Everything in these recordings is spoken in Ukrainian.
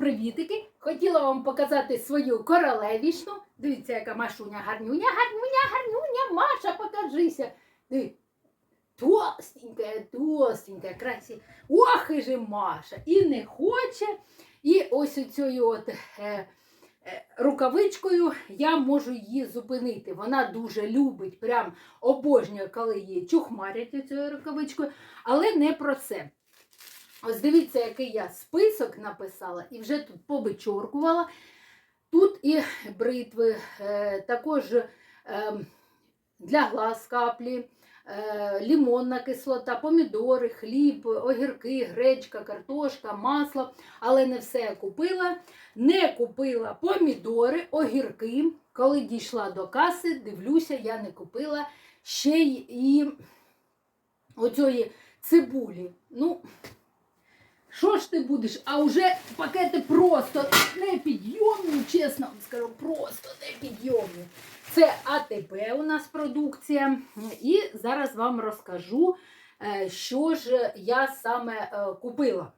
привітики! Хотіла вам показати свою королевішну. Дивіться, яка Машуня гарнюня, гарнюня, гарнюня, Маша, покажися. Диви. Толстенька, толстенька, красива. Ох, і же Маша. І не хоче. І ось оцею от е, е, рукавичкою я можу її зупинити. Вона дуже любить, прям обожнює, коли її чухмарять оцею рукавичкою, але не про це. Ось дивіться, який я список написала і вже тут повичоркувала. Тут і бритви, е, також е, для глаз каплі, е, лімонна кислота, помідори, хліб, огірки, гречка, картошка, масло. Але не все я купила. Не купила помідори, огірки. Коли дійшла до каси, дивлюся, я не купила ще й і цибулі. Ну, що ж ти будеш? А вже пакети просто непідйомні, чесно вам скажу, просто непідйомні. Це АТБ у нас продукція. І зараз вам розкажу, е, що ж я саме е, купила.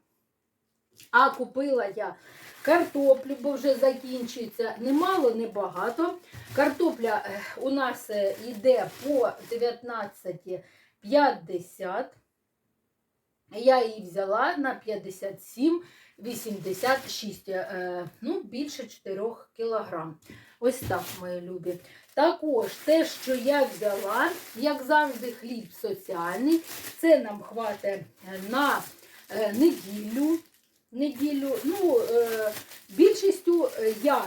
А купила я картоплю, бо вже закінчується. Немало, не багато. Картопля е, у нас йде по 19,50. Я її взяла на 57,86, е, ну, більше 4 кілограм. Ось так, мої любі. Також те, що я взяла, як завжди, хліб соціальний. Це нам хватить на е, неділю. неділю. Ну, е, більшістю е, я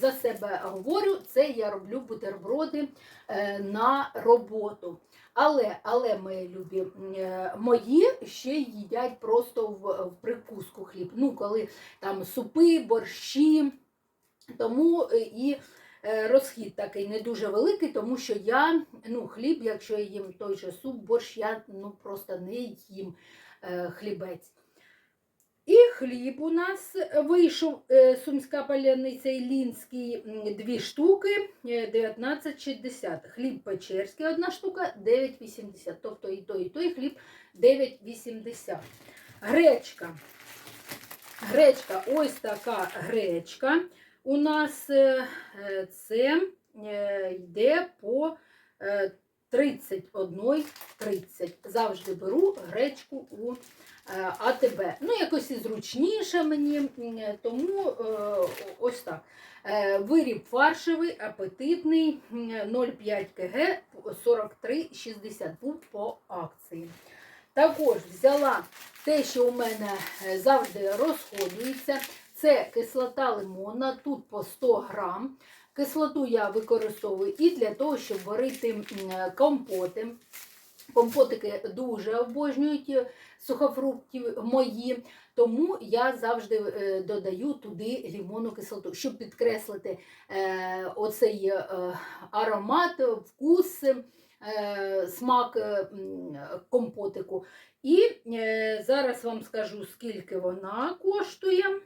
за себе говорю, це я роблю бутерброди е, на роботу. Але, але мої любі, е, мої ще їдять просто в, в прикуску хліб. Ну, коли там супи, борщі. Тому е, і е, розхід такий не дуже великий, тому що я, ну, хліб, якщо я їм той же суп, борщ, я ну, просто не їм хлібець. І хліб у нас вийшов е, сумська паляниця Ілінський, м, дві штуки е, 19,60. Хліб печерський, одна штука 9,80. Тобто і той, і той хліб 9,80. Гречка. Гречка, ось така гречка. У нас е, е, це е, йде по е, 31,30. Завжди беру гречку у е, АТБ. Ну, якось і зручніше мені, тому е, ось так. Е, Виріб фаршевий, апетитний, 0,5 кг, 43,60 був по акції. Також взяла те, що у мене завжди розходується. Це кислота лимонна, тут по 100 грам. Кислоту я використовую і для того, щоб варити компоти. Компотики дуже обожнюють е, сухофруктів мої, тому я завжди е, додаю туди лимонну кислоту, щоб підкреслити е, оцей аромат, вкус, смак компотику. І зараз вам скажу, скільки вона коштує.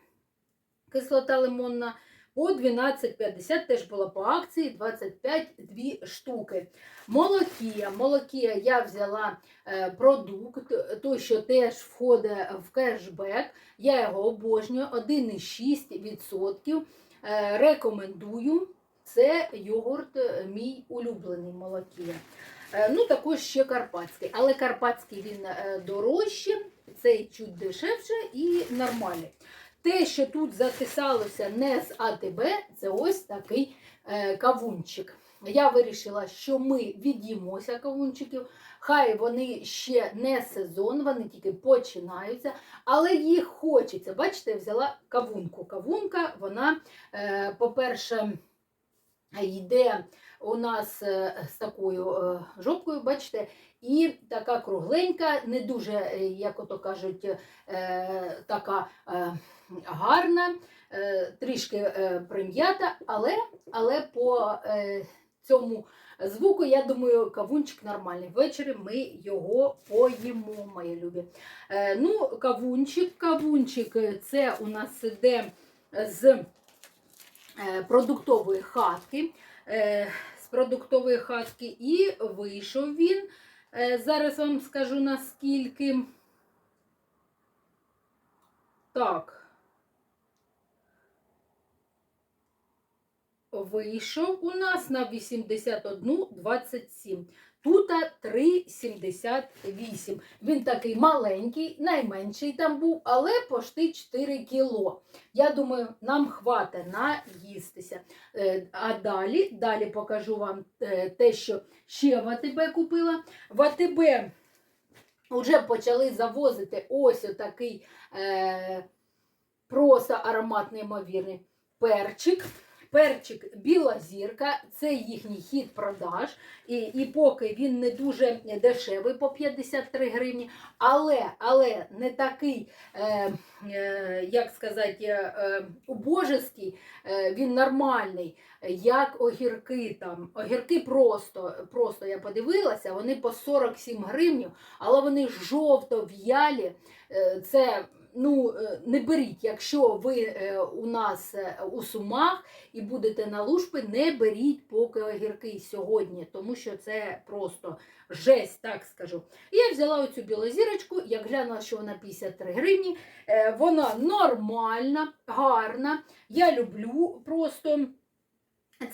Кислота лимонна по 12,50 теж була по акції 25 2 штуки. Молокія. Молокія я взяла е, продукт, той, що теж входить в кешбек. Я його обожнюю, 1,6%. Е, рекомендую. Це йогурт е, мій улюблений молокія. Ну, також ще карпатський. Але карпатський він е, дорожчий, цей чуть дешевше і нормальний. Те, що тут записалося не з АТБ, це ось такий е, кавунчик. Я вирішила, що ми від'їмося кавунчиків. Хай вони ще не сезон, вони тільки починаються, але їх хочеться. Бачите, я взяла кавунку. Кавунка, вона, е, по-перше, йде у нас е, з такою жопкою, бачите, і така кругленька, не дуже, е, як ото кажуть, е, така е, гарна, трішки прим'ята, але, але по цьому звуку, я думаю, кавунчик нормальний. Ввечері ми його поїмо, мої любі. Ну, кавунчик, кавунчик, це у нас іде з продуктової хатки. З продуктової хатки і вийшов він. Е, зараз вам скажу наскільки. Так, вийшов у нас на 81,27. Тут 3,78. Він такий маленький, найменший там був, але пошти 4 кіло. Я думаю, нам хватить наїстися. Е, А далі, далі покажу вам е, те, що ще в АТБ купила. В АТБ вже почали завозити ось отакий е, просто аромат неймовірний перчик. Перчик біла зірка, це їхній хід продаж. І, і поки він не дуже дешевий по 53 гривні, але, але не такий, е, е, як сказати, е, е, е, він нормальний, як огірки там. Огірки просто, просто я подивилася, вони по 47 гривень, але вони жовто в'ялі. Е, Це ну, е, не беріть, якщо ви е, у нас е, у сумах і будете на лушпи, не беріть поки огірки сьогодні, тому що це просто жесть, так скажу. Я взяла оцю білозірочку, як глянула, що вона 53 гривні. Вона нормальна, гарна. Я люблю просто.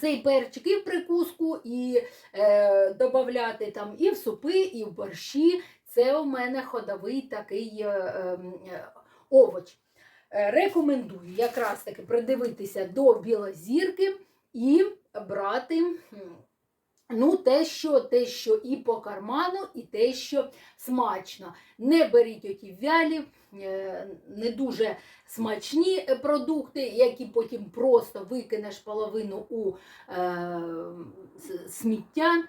Цей перчик і в прикуску, і е, додати там і в супи, і в борщі. Це у мене ходовий такий е, е, овоч. Е, Рекомендую якраз таки придивитися до білозірки і брати ну, те, що, те, що і по карману, і те, що смачно. Не беріть оті вялі, е, не дуже смачні продукти, які потім просто викинеш половину у е, сміття.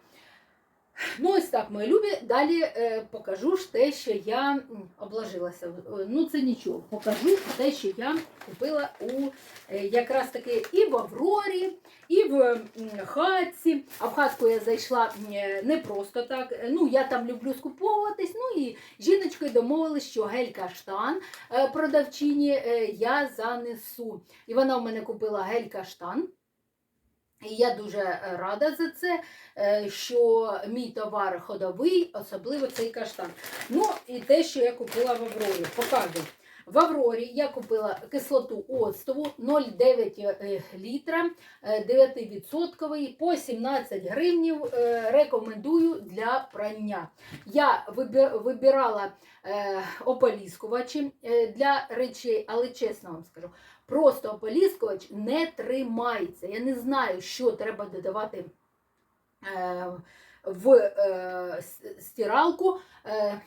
Так, мої любі. Далі е, покажу ж те, що я обложилася. Е, Ну, це нічого. Покажу те, що я купила у е, якраз таки і в Аврорі, і в м, хатці. А в хатку я зайшла е, не просто так. Е, Ну, я там люблю скуповуватись. Ну і жіночкою домовились, що гель-каштан е, продавчині е, я занесу. І вона в мене купила гель-каштан. І я дуже е, рада за це, е, що мій товар ходовий, особливо цей каштан. Ну і те, що я купила в Аврорі. Показую. В Аврорі я купила кислоту оцтову 0,9 е, літра, е, 9% по 17 гривнів. Рекомендую для прання. Я вибирала ополіскувачі для речей, але чесно вам скажу, просто ополіскувач не тримається. Я не знаю, що треба додавати е, в е, стиралку, е,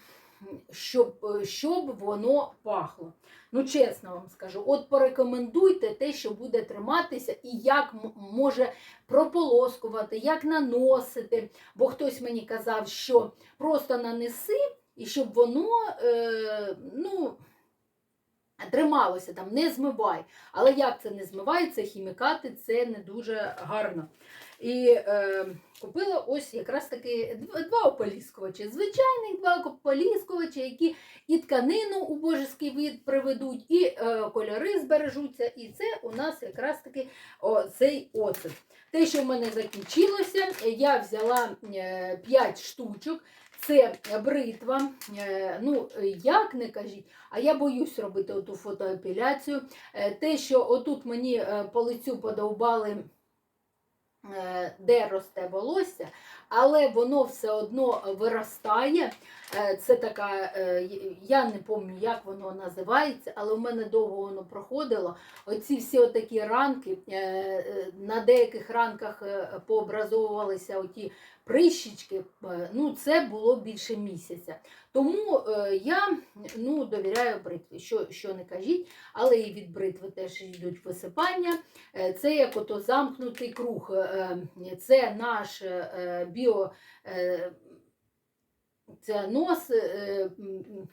щоб, щоб воно пахло. Ну, чесно вам скажу, от порекомендуйте те, що буде триматися, і як може прополоскувати, як наносити. Бо хтось мені казав, що просто нанеси, і щоб воно, ну, трималося там, не змивай. Але як це не змивається, хімікати це не дуже гарно. І е, купила ось якраз таки дв- два ополіскувачі. Звичайних два ополіскувачі, які і тканину у божеский вид приведуть, і е, кольори збережуться. І це у нас якраз таки о, цей оцет. Те, що в мене закінчилося, я взяла 5 штучок. Це бритва. Е, Ну, як не кажіть, а я боюсь робити оту фотоепіляцію. Е, Те, що отут мені е, по лицю подовбали, е, де росте волосся, але воно все одно виростає. Е, Це така, е, я не пам'ятаю, як воно називається, але в мене довго воно проходило. Оці всі отакі ранки, е, е, на деяких ранках е, пообразовувалися оті прищічки, е, ну це було більше місяця. Тому е, я ну, довіряю бритві, що, що не кажіть, але і від бритви теж йдуть висипання. Е, Це як ото замкнутий круг. Це наш біо. Це нос, е,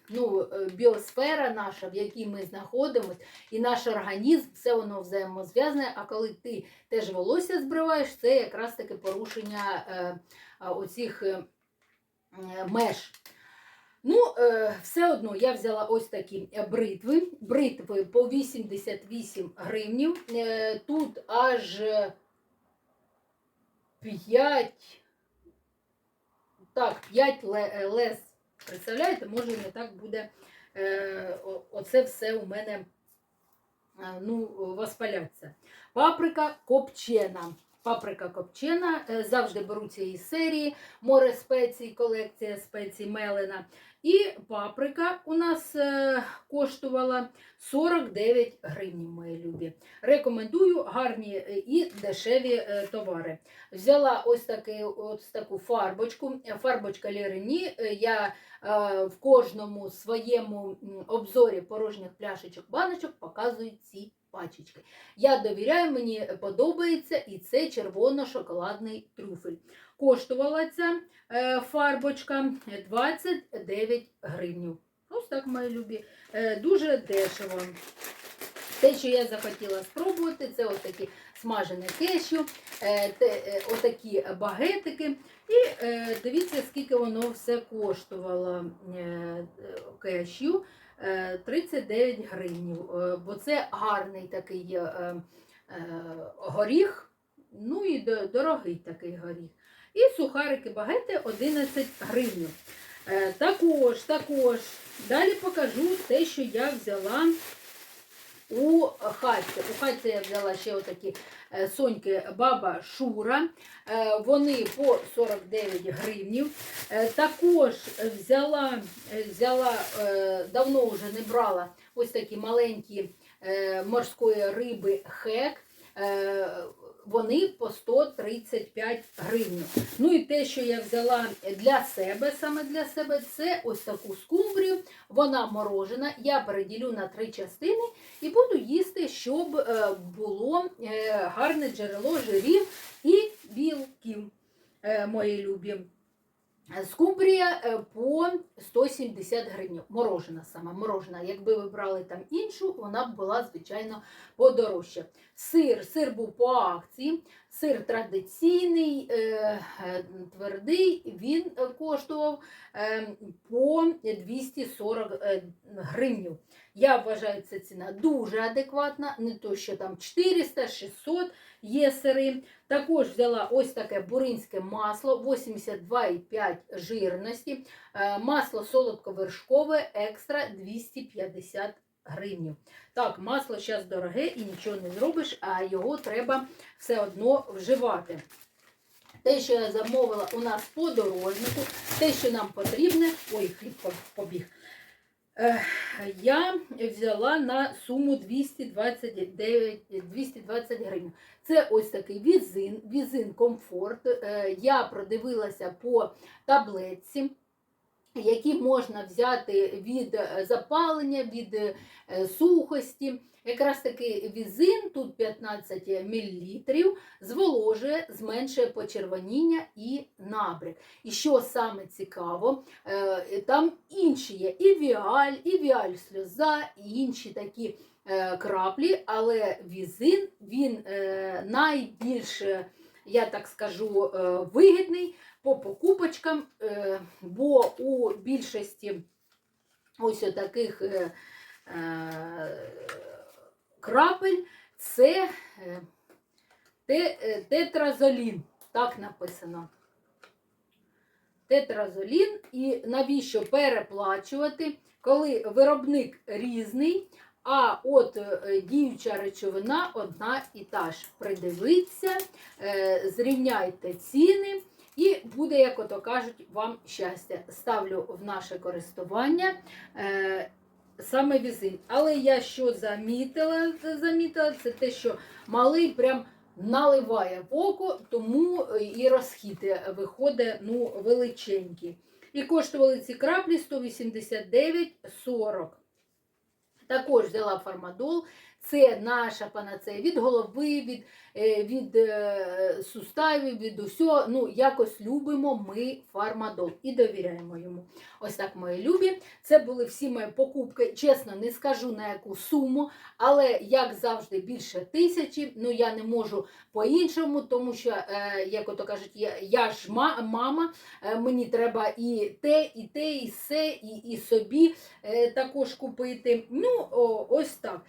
ну, е, біосфера наша, в якій ми знаходимося, і наш організм, все воно взаємозв'язане. А коли ти теж волосся збриваєш, це якраз таки порушення е, оцих меж. Ну, все одно я взяла ось такі бритви. Бритви по 88 гривнів. Тут аж 5, так, 5 лес. Представляєте, може не так буде е, оце все у мене е, ну, воспаляться. Паприка копчена. Паприка копчена. Е, Завжди беру цієї серії. Море спецій, колекція спецій Мелена. І паприка у нас е, коштувала 49 гривень, мої любі. Рекомендую гарні е, і дешеві товари. Взяла ось, таки, ось таку фарбочку. Фарбочка Лірені. Я в кожному своєму обзорі порожніх пляшечок баночок показую ці пачечки. Я довіряю, мені подобається і це червоно-шоколадний трюфель. Коштувала ця е, фарбочка 29 гривень. Ось так, мої любі. Е, дуже дешево. Те, що я захотіла спробувати, це ось такі смажені кешю, е, отакі багетики. І дивіться, скільки воно все коштувало кешю. Е, 39 гривень. Е, бо це гарний такий е, е, горіх, ну і дорогий такий горіх. І сухарики багети 11 гривень. Е, Також, також, далі покажу те, що я взяла у хатці. У хатці я взяла ще отакі е, соньки баба Шура. Е, Вони по 49 гривнів. Е, Також взяла, взяла давно вже не брала ось такі маленькі морської риби хек. Вони по 135 гривень. Ну і те, що я взяла для себе, саме для себе, це ось таку скумбрію. Вона морожена. Я переділю на три частини і буду їсти, щоб е, було е, гарне джерело жирів і білків, е, мої любі. Скумбрія е, по 170 гривень. Морожена сама, морожена. Якби ви брали там іншу, вона б була, звичайно, подорожча. Сир, сир був по акції, сир традиційний, е, е, твердий, він коштував по 240 е, гривень. Я вважаю, це ціна дуже адекватна, не то, що там 400-600 є. Також взяла ось таке буринське масло 82,5 жирності. Е, Масло солодковершкове екстра 250 гривень. Так, масло зараз дороге і нічого не зробиш, а його треба все одно вживати. Те, що я замовила у нас по дорожнику, те, що нам потрібне. Ой, хліб побіг. Я взяла на суму 229, 220 гривень. Це ось такий візин, візин комфорт. Е, Я продивилася по таблетці, які можна взяти від е, запалення, від е, сухості. Якраз таки візин, тут 15 мл, зволожує, зменшує почервоніння і набряк. І що саме цікаво, е, там інші є і віаль, і віаль сльоза, і інші такі краплі, але візин він найбільш, я так скажу, вигідний по покупочкам, е, бо у більшості ось таких е, крапель це е, те- е, тетразолін. Так написано. Тетразолін. І навіщо переплачувати, коли виробник різний, а от діюча речовина одна і та ж. Придивіться, зрівняйте ціни. І буде, як ото кажуть, вам щастя. Ставлю в наше користування е, саме візин. Але я що замітила, замітила, це те, що малий прям наливає в око, тому е, і розхід е, виходить ну, величенький. І коштували ці краплі 189,40. Також взяла фармадол. Це наша панацея від голови, від, е, від е, суставів, від усього. Ну, якось любимо ми фармадол і довіряємо йому. Ось так, мої любі. Це були всі мої покупки. Чесно, не скажу на яку суму, але як завжди, більше тисячі. Ну я не можу по-іншому, тому що, е, як ото кажуть, я, я ж ма- мама, мені треба і те, і те, і все, і, і собі також купити. Ну, о, ось так.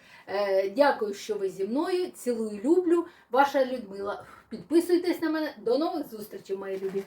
Дякую, що ви зі мною. Цілую, люблю. Ваша Людмила. Підписуйтесь на мене. До нових зустрічей, мої любі.